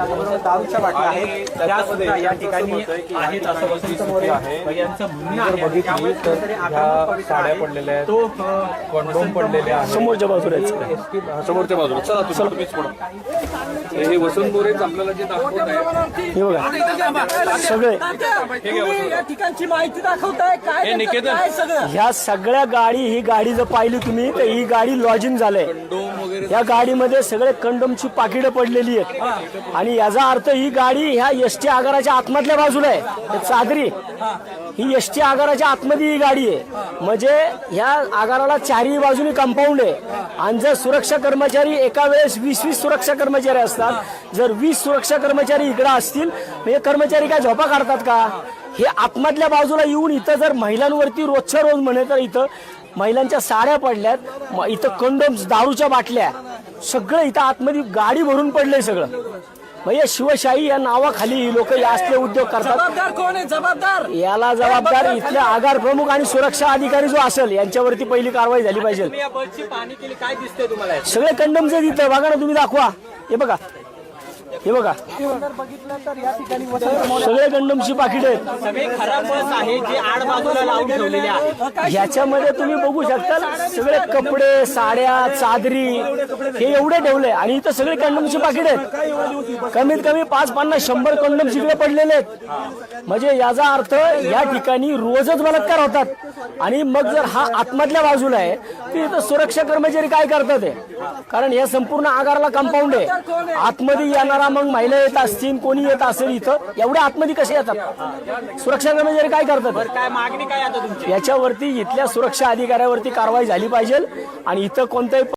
त्याचबरोबर दारूच्या बाटल्या आहेत. त्या सुद्धा या ठिकाणी आहेत असं वसंत मोरे यांचं म्हणणं आहे त्यामुळे कुठेतरी आक्रमक पवित्र साड्या आहे. पडलेल्या आहेत. तो अ, कंडोम पडलेले आहेत समोरच्या बाजूला समोरच्या बाजूला चला. तुम्ही तुम्हीच पुढं. हे वसंत मोरेच आपल्याला जे दाखवत आहे हे बघा. सगळे. तुम्ही या ठिकाणची माहिती दाखवताय. काय निकेतन. काय सगळं? ह्या सगळ्या गाडी ही गाडी जर पाहिली तुम्ही तर ही गाडी लॉजिंग झालंय. कंडोम वगैरे या गाडीमध्ये सगळे कंडोमची पाकिटं पडलेली आहेत. आणि याचा अर्थ ही गाडी ह्या एसटी आगाराच्या आतमधल्या बाजूला आहे. चादरी ही एसटी आगाराच्या आतमध्ये ही गाडी आहे. म्हणजे ह्या आगाराला चारही बाजूनी कंपाऊंड आहे. आणि जर सुरक्षा कर्मचारी एका वेळेस वीस वीस सुरक्षा कर्मचारी असतात जर वीस सुरक्षा कर्मचारी इकडे असतील म्हणजे कर्मचारी काय झोपा काढतात का? हे आतमधल्या बाजूला येऊन इथं जर महिलांवरती रोजच्या रोज म्हणे तर इथं महिलांच्या साड्या पडल्यात इथं कंडोम्स दारूच्या बाटल्या सगळं इथं आतमध्ये गाडी भरून पडलंय सगळं. म्हणजे शिवशाही या नावाखाली ही लोक या असले उद्योग करतात. जबाबदार कोण आहे? जबाबदार. याला जबाबदार इथले आगार प्रमुख आणि सुरक्षा अधिकारी जो असेल यांच्यावरती पहिली कारवाई झाली पाहिजे. तुम्ही या बसची पाहणी केली काय दिसतंय तुम्हाला? यात? सगळे कंडमचे तिथं बघा ना तुम्ही दाखवा. हे बघा. हे बघा. सगळे कंडमची पाकिट आहेत. सगळे खराब बस आहे जे आड बाजूला लावून ठेवलेले आहेत. ह्याच्यामध्ये तुम्ही बघू शकता सगळे कपडे साड्या चादरी हे एवढे ठेवले आणि इथं सगळे कंडमची पाकिट आहेत. कमीत कमी पाच पन्नास शंभर कंडम तिकडे पडलेले आहेत. म्हणजे याचा अर्थ या ठिकाणी रोजच बलात्कार होतात. आणि मग जर हा आतमधल्या बाजूला आहे इथं सुरक्षा कर्मचारी काय करतात हे? कारण या संपूर्ण आगाराला कंपाऊंड आहे. आतमध्ये येणारा मग महिला येत असतील कोणी येत असेल इथं एवढ्या आतमध्ये कसे येतात? सुरक्षा कर्मचारी काय करतात? काय मागणी काय आता तुमची? याच्यावरती इथल्या सुरक्षा अधिकाऱ्यावरती कारवाई झाली पाहिजे आणि इथं कोणत्याही